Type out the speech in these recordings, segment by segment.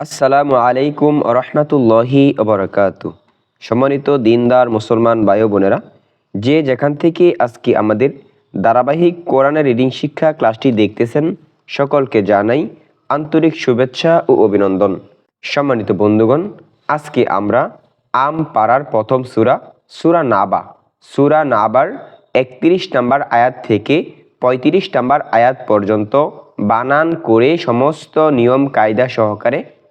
আসসালামু আলাইকুম রহমতুল্লাহি অবরাকাত সম্মানিত দিনদার মুসলমান ও বোনেরা, যে যেখান থেকে আজকে আমাদের ধারাবাহিক কোরআনের রিডিং শিক্ষা ক্লাসটি দেখতেছেন, সকলকে জানাই আন্তরিক শুভেচ্ছা ও অভিনন্দন। সম্মানিত বন্ধুগণ, আজকে আমরা আম পাড়ার প্রথম সুরা সুরা নাবা। সুরা নাবার একত্রিশ নাম্বার আয়াত থেকে পঁয়ত্রিশ নাম্বার আয়াত পর্যন্ত বানান করে সমস্ত নিয়ম কায়দা সহকারে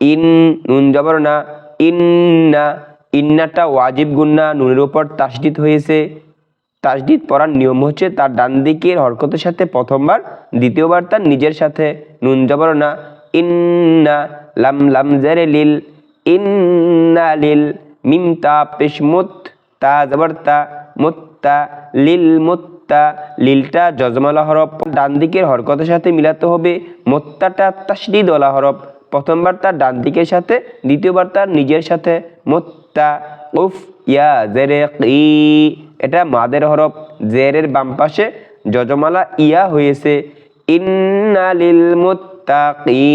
ইন, নুন জবর না। ইন্না, ইন্নাটা ওয়াজিব গুন্না নুনের উপর তাসদিদ হয়েছে। তাসদিদ পড়ার নিয়ম হচ্ছে তার ডান দিকের হরকতের সাথে প্রথমবার, দ্বিতীয়বার তার নিজের সাথে। নুন জবর না। ইন্না লাম লাম জেরে লিল। ইন্না লিল মিম তা পেশ মুত। তা জবর তা মুত্তা লিল মুত্তা লিলটা জজমালা হরফ। ডান দিকের হরকতের সাথে মিলাতে হবে। মোত্তাটা তাসদিদ ওলা হরফ। প্রথমবার তার ডান দিকের সাথে, দ্বিতীয়বার তার নিজের সাথে। মোত্তা উফ ইয়া জেরে ই এটা মাদের হরফ, জেরের বাম পাশে যজমালা ইয়া হয়েছে। ইন্না লিল মুত্তাকি,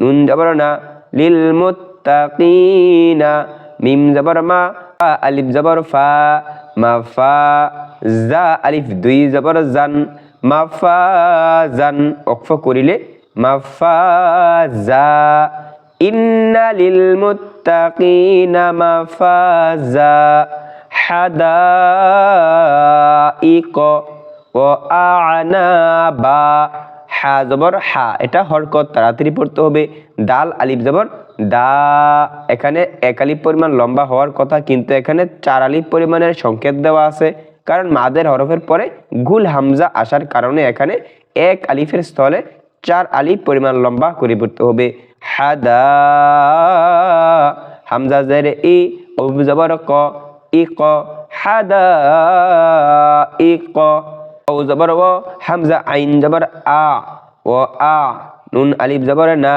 নুন জবর না। লিল মুত্তাকিনা, মিম জবর মা আলিফ জবর ফা, মা ফা, জা আলিফ দুই জবর জান, মা ফা জান। অক্ফ করিলে মা ফা জা ইন্না লিল মুত্তাকিনা মাফাজা। হাদাইক ও আনাবা। হা জবর, হা, এটা হরকত, তাড়াতাড়ি পড়তে হবে। ডাল আলিফ জবর, দা। এখানে এক আলিফ পরিমাণ লম্বা হওয়ার কথা, কিন্তু এখানে চার আলিফ পরিমাণের সংকেত দেওয়া আছে। কারণ মাদের হরফের পরে গুল, হামজা আসার কারণে এখানে এক আলিফের স্থলে চার আলিফ পরিমাণ লম্বা করে পড়তে হবে। হাদা, হামজা জের ই জবর ক, ই ক, হাদা, ই ক ও জবর ও, হামজা আইন জবর আ, ও আ, নুন আলিফ জবর না,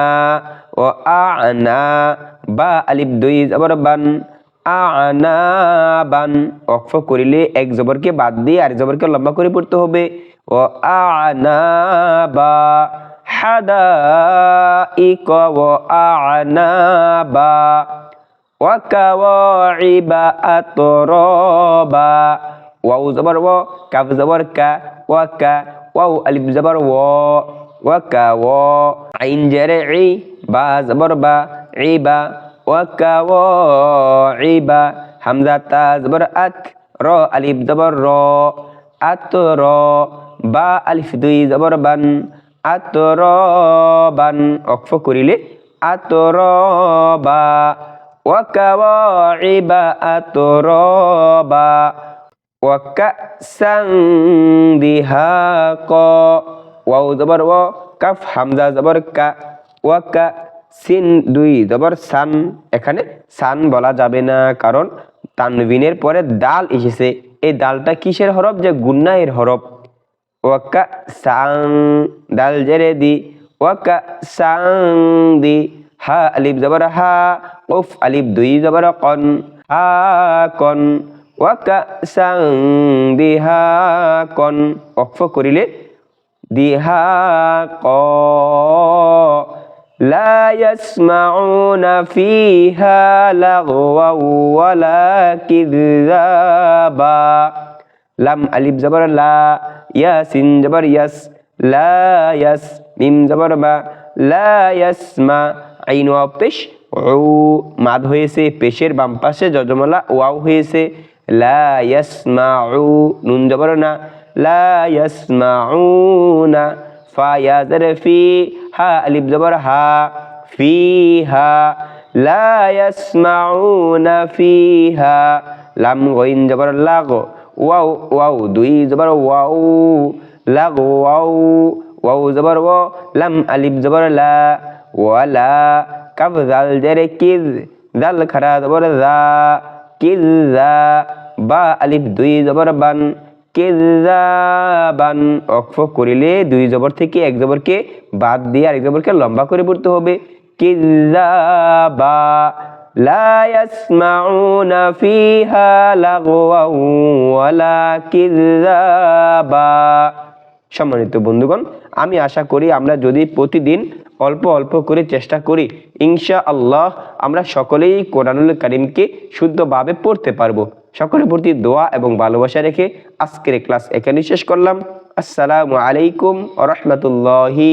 ও আ না, বা আলিফ দুই জবর বান আনা বান অক্ফ করিলে এক জবরকে বাদ দিয়ে আর জবরকে লম্বা করে পড়তে হবে। ও আনা বা حدائق وأعنابا وكواعب أترابا واو زبر و كاف زبر كا وكا واو ألف زبر و وكا و عين جرعي با زبر با عيبا وكواعب حمزة تا زبر أت رو ألف زبر رو أترو বা আলিফ দুই জবর বান আতরবান অক্ফ করিলে আতরবা, ওয়াকাওয়াইবা আতরবা, ওয়াকাসাং দিহাক ওয়াও জবর ও কাফ, হামজা জবর কা ওয়াকা সিন দুই জবর সান, এখানে সান বলা যাবে না, কারণ তানবিনের পরে দাল এসেছে। এই দালটা কিসের হরফ? যে গুন্নায়ের হরফ। ওয়াকা সাং দাল জেরে দি ওয়াকা সাং দি হা আলিফ জবর হা উফ আলিফ দুই জবর কন হা কন ওয়াকা সাং দি হা কন অক্ফ করিলে দিহা ক لا يسمعون فيها لغوا ولا كذابا লাম আলিফ জবর লা ইয়াসিন জবর ইয়াস, লা ইয়াস, মিম জবর বা, লা ইয়াসমা, আইন ওয়াও পেশ, উ, মাদ হয়েছে, পেশের বাম পাশে যজমলা ওয়াও হয়েছে, লা ইয়াসমাউ নুন জবর না, লা ইয়াসমাউনা ফা, ইয়া, জের, ফি, হা, আলিফ জবর হা, ফি ফিহা লা ইয়াসমাউনা ফিহা লাম, গইন জবর লাগো ওয়াও ওয়াও, দুই জবর ওয়াও, লাগ ওয়াও ওয়াও জবর ও, লাম আলিফ জবর লা, ওয়ালা কাফ জাল জেরে কিজ, জাল খারা জবর জা, কিজ জা, বা আলিফ দুই জবর বান কিজাবান অক্ফ করিলে দুই জবর থেকে এক জবরকে বাদ দিয়ে আরেক জবরকে লম্বা করে পড়তে হবে কিজাবা লা ইয়াসমাউনা ফিহা লাগওয়াও ওয়ালা কিজাবা সম্মানিত বন্ধুগণ, আমি আশা করি আমরা যদি প্রতিদিন অল্প অল্প করে চেষ্টা করি ইনশা আল্লাহ আমরা সকলেই কোরআনুল করিমকে শুদ্ধভাবে পড়তে পারব। সকলের প্রতি দোয়া এবং ভালোবাসা রেখে আজকের ক্লাস এখানে শেষ করলাম। আসসালামু আলাইকুম আ রহমতুল্লাহি